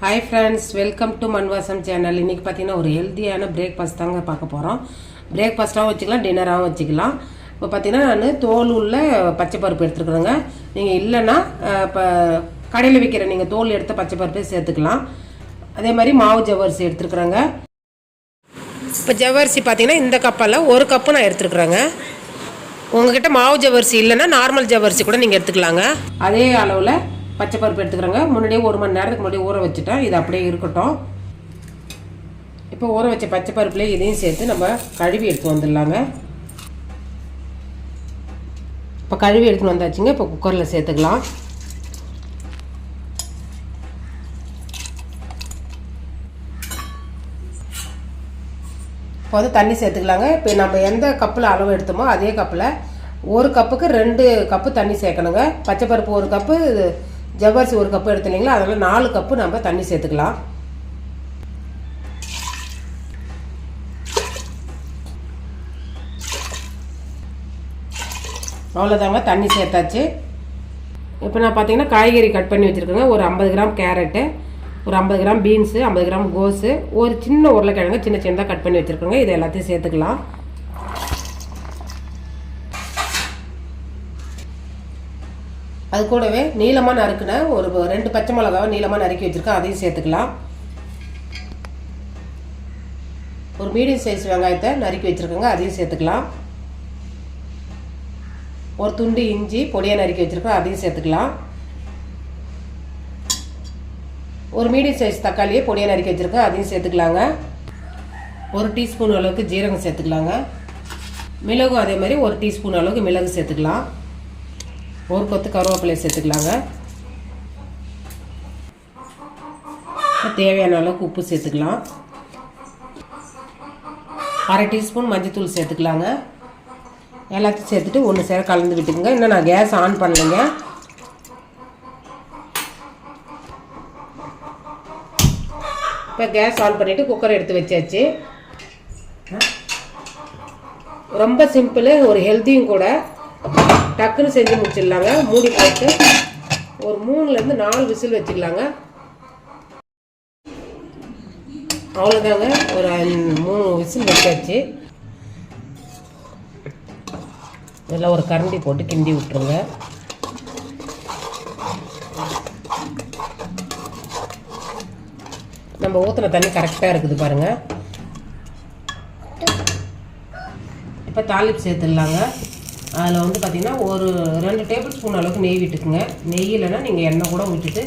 Hi friends welcome to Manvasam channel இன்றைக்கி பார்த்தீங்கன்னா ஒரு ஹெல்த்தியான பிரேக்ஃபாஸ்ட் தாங்க பார்க்க போகிறோம் பிரேக்ஃபாஸ்ட்டாகவும் வச்சுக்கலாம் டின்னராகவும் வச்சுக்கலாம். இப்போ பார்த்தீங்கன்னா நான் தோல் உள்ள பச்சை பருப்பு எடுத்துருக்குறேங்க. நீங்கள் இல்லைன்னா இப்போ கடையில் விற்கிற நீங்கள் தோல் எடுத்த பச்சை பருப்பே சேர்த்துக்கலாம். அதே மாதிரி மாவு ஜவ்வரிசி எடுத்துருக்குறேங்க. இப்போ ஜவ்வரிசி பார்த்தீங்கன்னா இந்த கப்பால் ஒரு கப்பு நான் எடுத்துருக்குறேங்க. உங்ககிட்ட மாவு ஜவ்வரிசி இல்லைன்னா நார்மல் ஜவ்வரிசி கூட நீங்கள் எடுத்துக்கலாங்க. அதே அளவில் பச்சை பருப்பு எடுத்துக்கிறேங்க. முன்னாடியே ஒரு மணி நேரத்துக்கு முன்னாடியே ஊற வச்சுட்டேன் இது அப்படியே இருக்கட்டும். இப்போ ஊற வச்ச பச்சை பருப்புலேயே இதையும் சேர்த்து நம்ம கழுவி எடுத்து வந்துடலாங்க. இப்போ கழுவி எடுத்துன்னு வந்தாச்சுங்க. இப்போ குக்கரில் சேர்த்துக்கலாம். இப்போ வந்து தண்ணி சேர்த்துக்கலாங்க. இப்போ நம்ம எந்த கப்பில் அளவு எடுத்தோமோ அதே கப்பில் ஒரு கப்புக்கு ரெண்டு கப்பு தண்ணி சேர்க்கணுங்க. பச்சை பருப்பு ஒரு கப்பு ஜவ்வரிசி ஒரு கப்பு எடுத்துனீங்களா அதில் நாலு கப்பு நம்ம தண்ணி சேர்த்துக்கலாம். அவ்வளோதாங்க தண்ணி சேர்த்தாச்சு. இப்போ நான் பார்த்தீங்கன்னா காய்கறி கட் பண்ணி வச்சுருக்கேங்க. ஒரு ஐம்பது கிராம் கேரட்டு ஒரு ஐம்பது கிராம் பீன்ஸு ஐம்பது கிராம் கோஸு ஒரு சின்ன உருளைக்கிழங்கு சின்ன சின்னதாக கட் பண்ணி வச்சுருக்கோங்க. இது எல்லாத்தையும் சேர்த்துக்கலாம். அது கூடவே நீளமாக நறுக்கின ஒரு ரெண்டு பச்சை மிளகாவை நீளமாக நறுக்கி வச்சுருக்கேன். அதையும் சேர்த்துக்கலாம். ஒரு மீடியம் சைஸ் வெங்காயத்தை நறுக்கி வச்சுருக்கோங்க. அதையும் சேர்த்துக்கலாம். ஒரு துண்டு இஞ்சி பொடியாக நறுக்கி வச்சுருக்கோம் அதையும் சேர்த்துக்கலாம். ஒரு மீடியம் சைஸ் தக்காளியை பொடியாக நறுக்கி வச்சுருக்கோம் அதையும் சேர்த்துக்கலாங்க. ஒரு டீஸ்பூன் அளவுக்கு ஜீரகம் சேர்த்துக்கலாங்க. மிளகும் அதே மாதிரி ஒரு டீஸ்பூன் அளவுக்கு மிளகு சேர்த்துக்கலாம். ஒரு கொத்து கருவேப்பிலையை சேர்த்துக்கலாங்க. தேவையான அளவுக்கு உப்பு சேர்த்துக்கலாம். அரை டீஸ்பூன் மஞ்சத்தூள் சேர்த்துக்கலாங்க. எல்லாத்தையும் சேர்த்துட்டு ஒன்று சேர கலந்து விட்டுக்குங்க. இன்னும் நான் கேஸ் ஆன் பண்ணலைங்க. இப்போ கேஸ் ஆன் பண்ணிவிட்டு குக்கர் எடுத்து வச்சாச்சு. ரொம்ப சிம்பிள் ஒரு ஹெல்த்தியும் கூட. டக்குன்னு செஞ்சு முடிச்சிடலாங்க. மூடி போட்டு ஒரு மூணுலேருந்து நாலு விசில் வச்சுக்கலாங்க. அவ்வளோதாங்க. ஒரு மூணு விசில் வச்சாச்சு. நல்லா ஒரு கரண்டி போட்டு கிண்டி விட்டுருங்க. நம்ம ஊற்றின தண்ணி கரெக்டாக இருக்குது பாருங்கள் இப்போ தாளிப்பு சேர்த்துடலாங்க. அதில் வந்து பார்த்திங்கன்னா ஒரு ரெண்டு டேபிள் ஸ்பூன் அளவுக்கு நெய் விட்டுக்குங்க. நெய் இல்லைன்னா நீங்கள் எண்ணெய் கூட விட்டுட்டு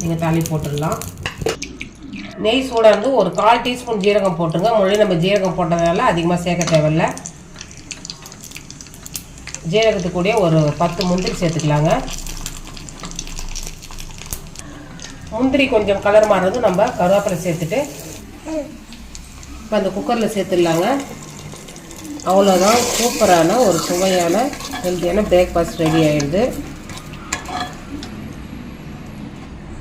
நீங்கள் தாளி போட்டுடலாம். நெய் சூடாக இருந்து ஒரு கால் டீஸ்பூன் ஜீரகம் போட்டுங்க. முன்னாடி நம்ம ஜீரகம் போட்டதால அதிகமாக சேர்க்க தேவையில்ல. ஜீரகத்து ஒரு பத்து முந்திரி சேர்த்துக்கலாங்க. முந்திரி கொஞ்சம் கலர் மாறுறது நம்ம கருவேப்பிலை சேர்த்துட்டு இப்போ அந்த குக்கரில் சேர்த்துடலாங்க. அவ்வளோதான் சூப்பரான ஒரு சுவையான ஹெல்த்தியான பிரேக்ஃபாஸ்ட் ரெடி ஆகிடுது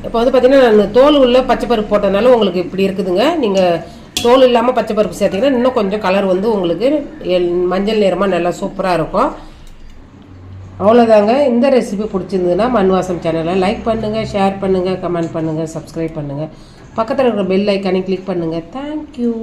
இப்போ வந்து பார்த்திங்கன்னா நான் தோல் உள்ள பச்சைப்பருப்பு போட்டதுனால உங்களுக்கு இப்படி இருக்குதுங்க. நீங்கள் தோல் இல்லாமல் பச்சைப்பருப்பு சேர்த்திங்கன்னா இன்னும் கொஞ்சம் கலர் வந்து உங்களுக்கு மஞ்சள் நிறமாக நல்லா சூப்பராக இருக்கும். அவ்வளோதாங்க இந்த ரெசிபி பிடிச்சிருந்ததுன்னா மண்வாசம் சேனலை லைக் பண்ணுங்கள் ஷேர் பண்ணுங்கள் கமெண்ட் பண்ணுங்கள் சப்ஸ்கிரைப் பண்ணுங்கள் பக்கத்தில் இருக்கிற பெல் ஐக்கானே கிளிக் பண்ணுங்கள் தேங்க்யூ